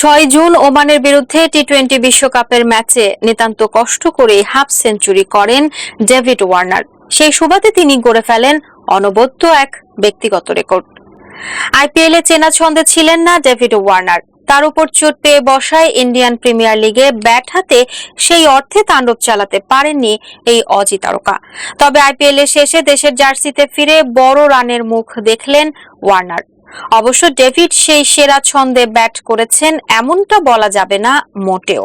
ছয় জুন ওমানের বিরুদ্ধে টি টোয়েন্টি বিশ্বকাপের ম্যাচে নিতান্ত কষ্ট করে হাফ সেঞ্চুরি করেন ডেভিড ওয়ার্নার। সেই সুবাদে তিনি গড়ে ফেলেন অনবদ্য এক ব্যক্তিগত রেকর্ড। আইপিএল চেনা ছন্দে ছিলেন না ডেভিড ওয়ার্নার। তার উপর চোট পেয়ে বসায় ইন্ডিয়ান প্রিমিয়ার লিগে ব্যাট হাতে সেই অর্থে তাণ্ডব চালাতে পারেননি এই অজি তারকা। তবে আইপিএল এর শেষে দেশের জার্সিতে ফিরে বড় রানের মুখ দেখলেন ওয়ার্নার। অবশ্য ডেভিড সেই সেরা ছন্দে ব্যাট করেছেন, এমনটা বলা যাবে না মোটেও।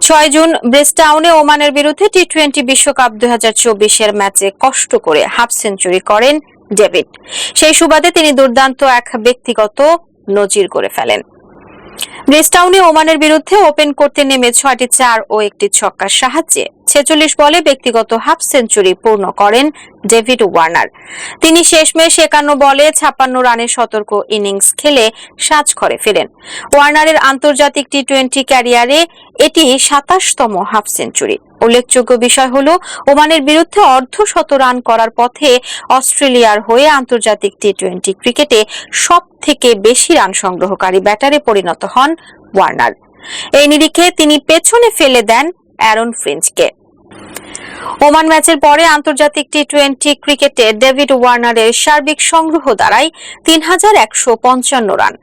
ছয় জুন ব্রেস্টাউনে ওমানের বিরুদ্ধে টি টোয়েন্টি বিশ্বকাপ দুই চব্বিশের ম্যাচে কষ্ট করে হাফ সেঞ্চুরি করেন ডেভিড। সেই সুবাদে তিনি দুর্দান্ত এক ব্যক্তিগত নজির করে ফেলেন। ব্রিস্টাউনে ওমানের বিরুদ্ধে ওপেন করতে নেমে ছয়টি চার ও একটি ছক্কার সাহায্যে ছেচল্লিশ বলে ব্যক্তিগত হাফ সেঞ্চুরি পূর্ণ করেন ডেভিড ওয়ার্নার। তিনি শেষ শেষমেশ একান্ন বলে ছাপ্পান্ন রানের সতর্ক ইনিংস খেলে সাজ করে ফেরেন। ওয়ার্নারের আন্তর্জাতিক টি টোয়েন্টি ক্যারিয়ারে এটি সাতাশতম হাফ সেঞ্চুরি। উল্লেখযোগ্য বিষয় হল, ওমানের বিরুদ্ধে অর্ধ শত রান করার পথে অস্ট্রেলিয়ার হয়ে আন্তর্জাতিক টি টোয়েন্টি ক্রিকেটে সব থেকে বেশি রান সংগ্রহকারী ব্যাটারে পরিণত হন ওয়ার্নার। এই নিরিখে তিনি পেছনে ফেলে দেন অ্যারন ফ্রিঞ্চকে। ওমান ম্যাচের পরে আন্তর্জাতিক টি টোয়েন্টি ক্রিকেটে ডেভিড ওয়ার্নারের সার্বিক সংগ্রহ দাঁড়ায় তিন হাজার একশো পঞ্চান্ন রান।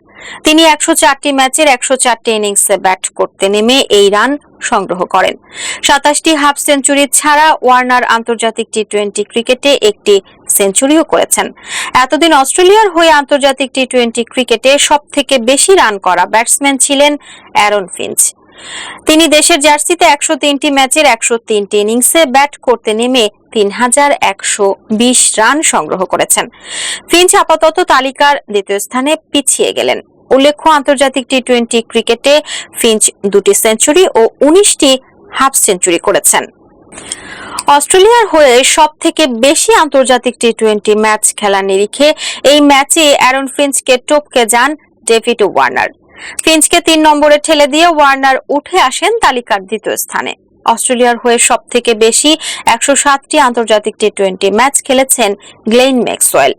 তিনি একশো চারটি ম্যাচের একশো চারটি ইনিংসে ব্যাট করতে নেমে এই রান সংগ্রহ করেন। সাতাশটি হাফ সেঞ্চুরি ছাড়া ওয়ার্নার আন্তর্জাতিক টি টোয়েন্টি ক্রিকেটে একটি সেঞ্চুরিও করেছেন। এতদিন অস্ট্রেলিয়ার হয়ে আন্তর্জাতিক টি টোয়েন্টি ক্রিকেটে সব থেকে বেশি রান করা ব্যাটসম্যান ছিলেন অ্যারন ফিঞ্চ। তিনি দেশের জার্সিতে একশো তিনটি ম্যাচের একশো তিনটি ইনিংসে ব্যাট করতে নেমে তিন হাজার একশো বিশ রান সংগ্রহ করেছেন। ফিঞ্চ আপাতত তালিকার দ্বিতীয় স্থানে পিছিয়ে গেলেন। উল্লেখ্য, আন্তর্জাতিক টি টোয়েন্টি ক্রিকেটে ফিঞ্চ দুটি সেঞ্চুরি ও উনিশটি হাফ সেঞ্চুরি করেছেন। অস্ট্রেলিয়ার হয়ে সব থেকে বেশি আন্তর্জাতিক টি টোয়েন্টি ম্যাচ খেলার নিরিখে এই ম্যাচে অ্যারন ফিঞ্চকে টপকে যান ডেভিড ওয়ার্নার। ফিঞ্চকে তিন নম্বরে ঠেলে দিয়ে ওয়ার্নার উঠে আসেন তালিকার দ্বিতীয় স্থানে। অস্ট্রেলিয়ার হয়ে সব থেকে বেশি একশো সাতটি আন্তর্জাতিক টি টোয়েন্টি ম্যাচ খেলেছেন গ্লেইন ম্যাক্সওয়েল।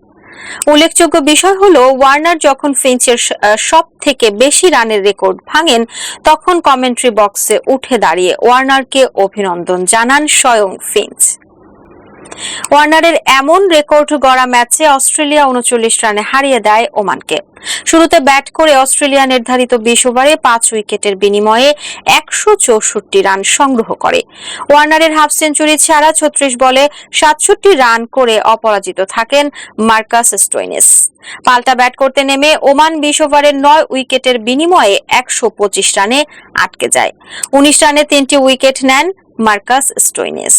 উল্লেখযোগ্য বিষয় হল, ওয়ার্নার যখন ফিঞ্চের সব থেকে বেশি রানের রেকর্ড ভাঙেন, তখন কমেন্ট্রি বক্সে উঠে দাঁড়িয়ে ওয়ার্নারকে অভিনন্দন জানান স্বয়ং ফিঞ্চ। ওয়ার্নারের এমন রেকর্ড গড়া ম্যাচে অস্ট্রেলিয়া উনচল্লিশ রানে হারিয়ে দেয় ওমানকে। শুরুতে ব্যাট করে অস্ট্রেলিয়া নির্ধারিত বিশ ওভারে পাঁচ উইকেটের বিনিময়ে একশো চৌষট্টি রান সংগ্রহ করে। ওয়ার্নারের হাফ সেঞ্চুরি ছাড়া ছত্রিশ বলে সাতষট্টি রান করে অপরাজিত থাকেন মার্কাস স্টোইনেস। পাল্টা ব্যাট করতে নেমে ওমান বিশ ওভারের নয় উইকেটের বিনিময়ে একশো পঁচিশ রানে আটকে যায়। উনিশ রানে তিনটি উইকেট নেন মার্কাস স্টোইনেস।